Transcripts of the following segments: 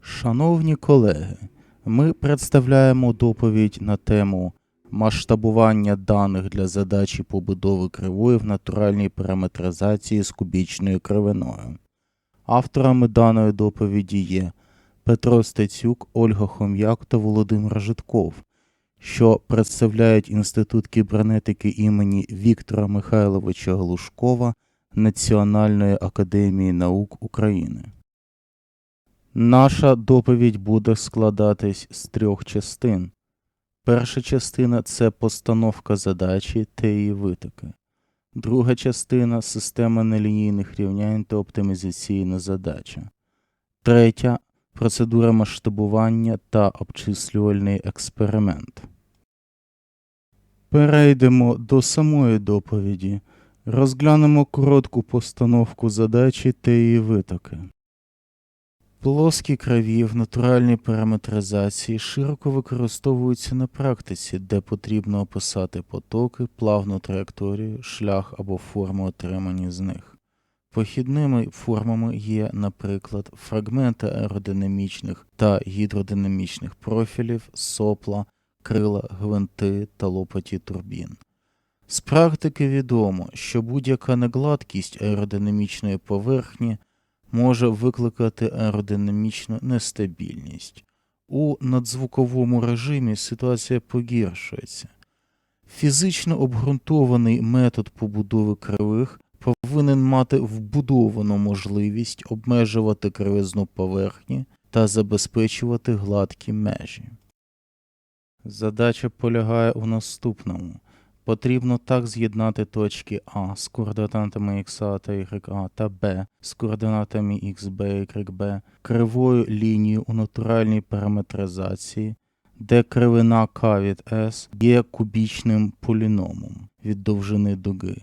Шановні колеги, ми представляємо доповідь на тему масштабування даних для задачі побудови кривої в натуральній параметризації з кубічною кривиною. Авторами даної доповіді є Петро Стецюк, Ольга Хом'як та Володимир Житков, що представляють Інститут кібернетики імені Віктора Михайловича Глушкова Національної академії наук України. Наша доповідь буде складатись з трьох частин. Перша частина це постановка задачі та її витоки. Друга частина система нелінійних рівнянь та оптимізаційна задача. Третя процедура масштабування та обчислювальний експеримент. Перейдемо до самої доповіді. Розглянемо коротку постановку задачі та її витоки. Плоскі криві в натуральній параметризації широко використовуються на практиці, де потрібно описати потоки, плавну траєкторію, шлях або форму отримані з них. Похідними формами є, наприклад, фрагменти аеродинамічних та гідродинамічних профілів, сопла, крила, гвинти та лопаті турбін. З практики відомо, що будь-яка негладкість аеродинамічної поверхні може викликати аеродинамічну нестабільність. У надзвуковому режимі ситуація погіршується. Фізично обґрунтований метод побудови кривих повинен мати вбудовану можливість обмежувати кривизну поверхні та забезпечувати гладкі межі. Задача полягає у наступному. Потрібно так з'єднати точки А з координатами XA та YA та Б з координатами XB YB кривою лінією у натуральній параметризації, де кривина К від S є кубічним поліномом від довжини дуги,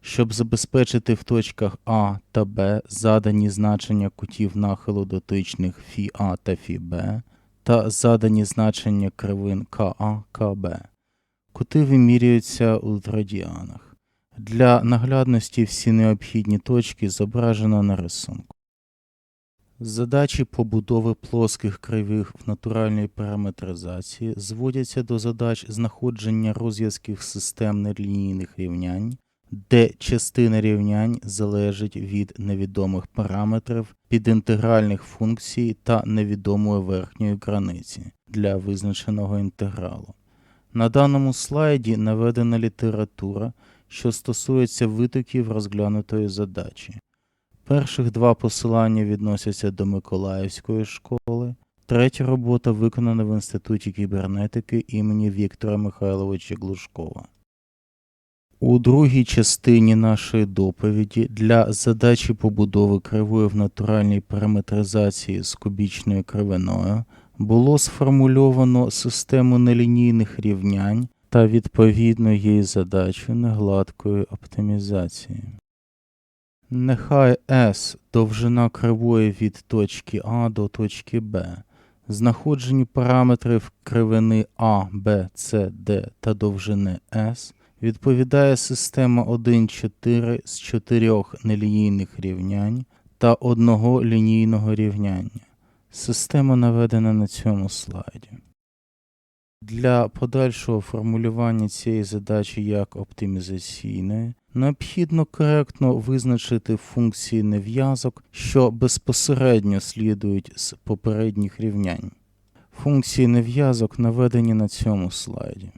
щоб забезпечити в точках А та Б задані значення кутів нахилу дотичних фі А та фі Б та задані значення кривин КА КБ. Кути вимірюються у радіанах. Для наглядності всі необхідні точки зображено на рисунку. Задачі побудови плоских кривих в натуральній параметризації зводяться до задач знаходження розв'язків систем нелінійних рівнянь, де частина рівнянь залежить від невідомих параметрів підінтегральних функцій та невідомої верхньої границі для визначеного інтегралу. На даному слайді наведена література, що стосується витоків розглянутої задачі. Перших два посилання відносяться до Миколаївської школи, третя робота виконана в Інституті кібернетики імені Віктора Михайловича Глушкова. У другій частині нашої доповіді для задачі побудови кривої в натуральній параметризації з кубічною кривиною було сформульовано систему нелінійних рівнянь та відповідно її задачу негладкої оптимізації. Нехай S довжина кривої від точки А до точки Б. Знаходженню параметрів кривини А, Б, С, Д та довжини S відповідає система 1,4 з чотирьох нелінійних рівнянь та одного лінійного рівняння. Система наведена на цьому слайді. Для подальшого формулювання цієї задачі як оптимізаційної необхідно коректно визначити функції нев'язок, що безпосередньо слідують з попередніх рівнянь. Функції нев'язок наведені на цьому слайді.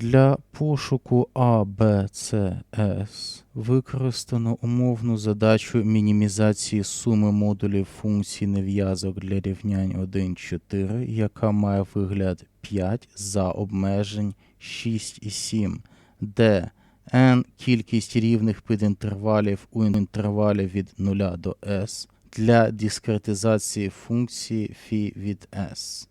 Для пошуку А, Б, С, С використано умовну задачу мінімізації суми модулів функцій нев'язок для рівнянь 1, 4, яка має вигляд 5 за обмежень 6 і 7, де n кількість рівних підінтервалів у інтервалі від 0 до s для дискретизації функції φ від s.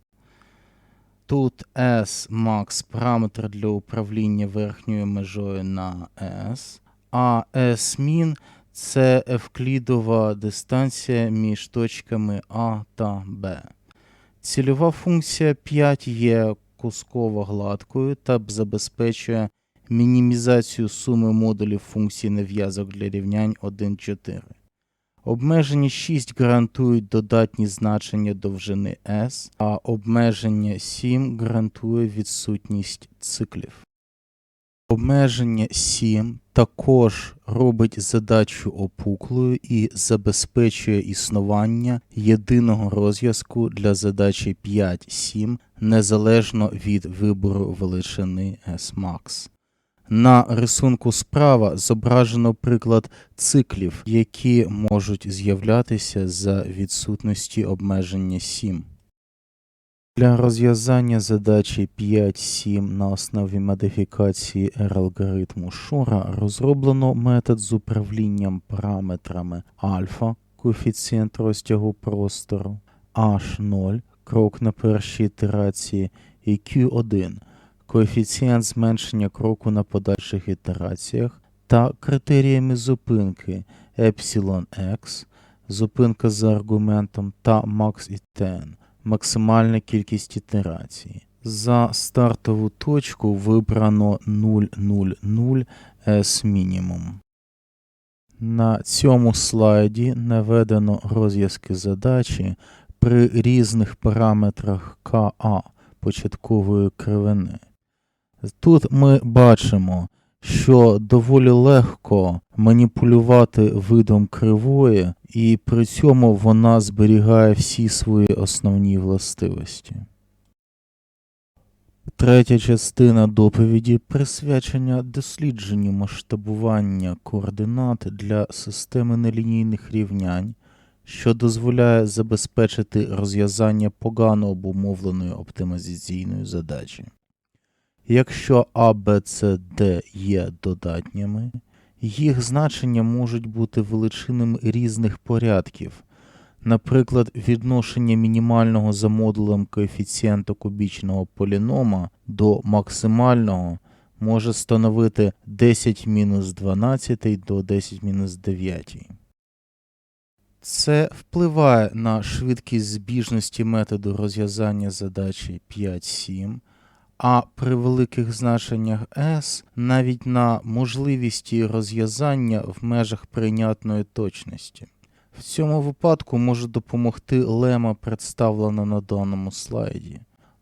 Тут S max параметр для управління верхньою межою на S, а S min це евклідова дистанція між точками А та Б. Цільова функція 5 є кусково гладкою та забезпечує мінімізацію суми модулів функцій нев'язок для рівнянь 1,4. Обмеження 6 гарантують додатні значення довжини S, а обмеження 7 гарантує відсутність циклів. Обмеження 7 також робить задачу опуклою і забезпечує існування єдиного розв'язку для задачі 5-7 незалежно від вибору величини S-max. На рисунку справа зображено приклад циклів, які можуть з'являтися за відсутності обмеження 7. Для розв'язання задачі 5-7 на основі модифікації R-алгоритму Шора розроблено метод з управлінням параметрами альфа, коефіцієнт розтягу простору, H0, крок на першій ітерації, і Q1, коефіцієнт зменшення кроку на подальших ітераціях та критеріями зупинки epsilon x, зупинка за аргументом та max і ten, максимальна кількість ітерацій. За стартову точку вибрано 0,00 S мінімум. На цьому слайді наведено розв'язки задачі при різних параметрах КА початкової кривини. Тут ми бачимо, що доволі легко маніпулювати видом кривої, і при цьому вона зберігає всі свої основні властивості. Третя частина доповіді присвячена дослідженню масштабування координат для системи нелінійних рівнянь, що дозволяє забезпечити розв'язання погано обумовленої оптимізаційної задачі. Якщо А, Б, С, Д є додатніми, їх значення можуть бути величинами різних порядків. Наприклад, відношення мінімального за модулем коефіцієнта кубічного полінома до максимального може становити 10 мінус 12 до 10 мінус 9. Це впливає на швидкість збіжності методу розв'язання задачі 5-7, а при великих значеннях S навіть на можливість її розв'язання в межах прийнятної точності. В цьому випадку може допомогти лема, представлена на даному слайді.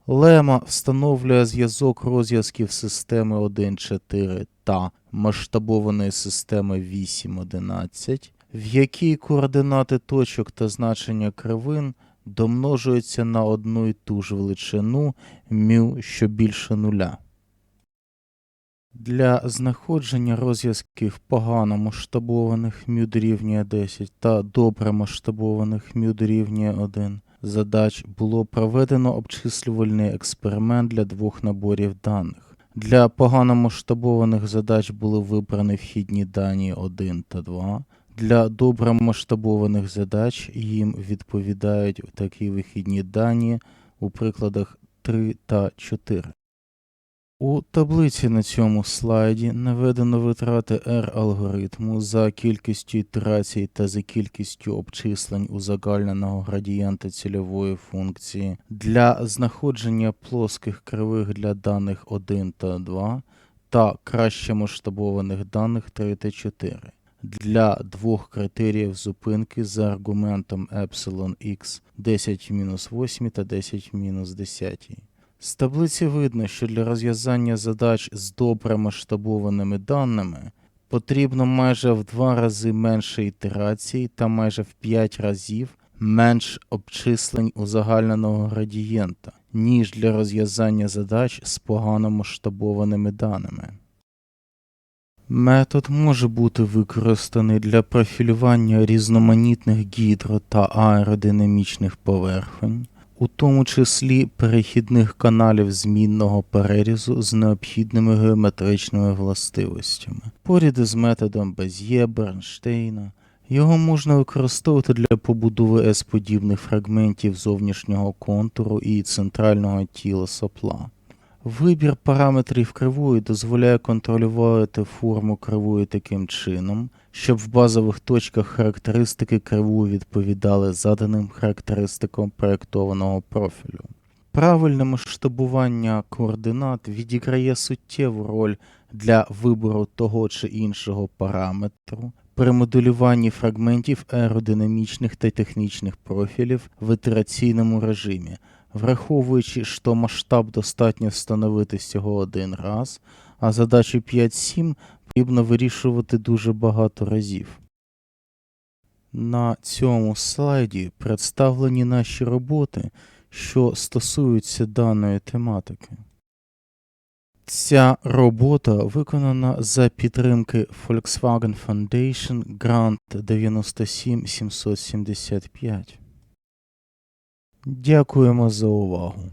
Лема встановлює зв'язок розв'язків системи 1.4 та масштабованої системи 8.11, в якій координати точок та значення кривин домножуються на одну і ту ж величину μ, що більше нуля. Для знаходження розв'язків погано масштабованих μ дорівнює 10 та добре масштабованих μ дорівнює 1 задач було проведено обчислювальний експеримент для двох наборів даних. Для погано масштабованих задач були вибрані вхідні дані 1 та 2. для добре масштабованих задач. Їм відповідають такі вихідні дані у прикладах 3 та 4. У таблиці на цьому слайді наведено витрати R алгоритму за кількістю ітерацій та за кількістю обчислень узагальненого градієнта цільової функції. Для знаходження плоских кривих для даних 1 та 2 та краще масштабованих даних 3 та 4 для двох критеріїв зупинки за аргументом epsilon x 10-8 та 10-10. З таблиці видно, що для розв'язання задач з добре масштабованими даними потрібно майже в два рази менше ітерацій та майже в 5 разів менш обчислень узагальненого градієнта, ніж для розв'язання задач з погано масштабованими даними. Метод може бути використаний для профілювання різноманітних гідро та аеродинамічних поверхонь, у тому числі перехідних каналів змінного перерізу з необхідними геометричними властивостями. Поряд із методом Без'є Бернштейна його можна використовувати для побудови S-подібних фрагментів зовнішнього контуру і центрального тіла сопла. Вибір параметрів кривої дозволяє контролювати форму кривої таким чином, щоб в базових точках характеристики кривої відповідали заданим характеристикам проєктованого профілю. Правильне масштабування координат відіграє суттєву роль для вибору того чи іншого параметру при моделюванні фрагментів аеродинамічних та технічних профілів в ітераційному режимі, враховуючи, що масштаб достатньо встановити всього один раз, а задачу 5.7 потрібно вирішувати дуже багато разів. На цьому слайді представлені наші роботи, що стосуються даної тематики. Ця робота виконана за підтримки Volkswagen Foundation Grant 97775. Дякуємо за увагу.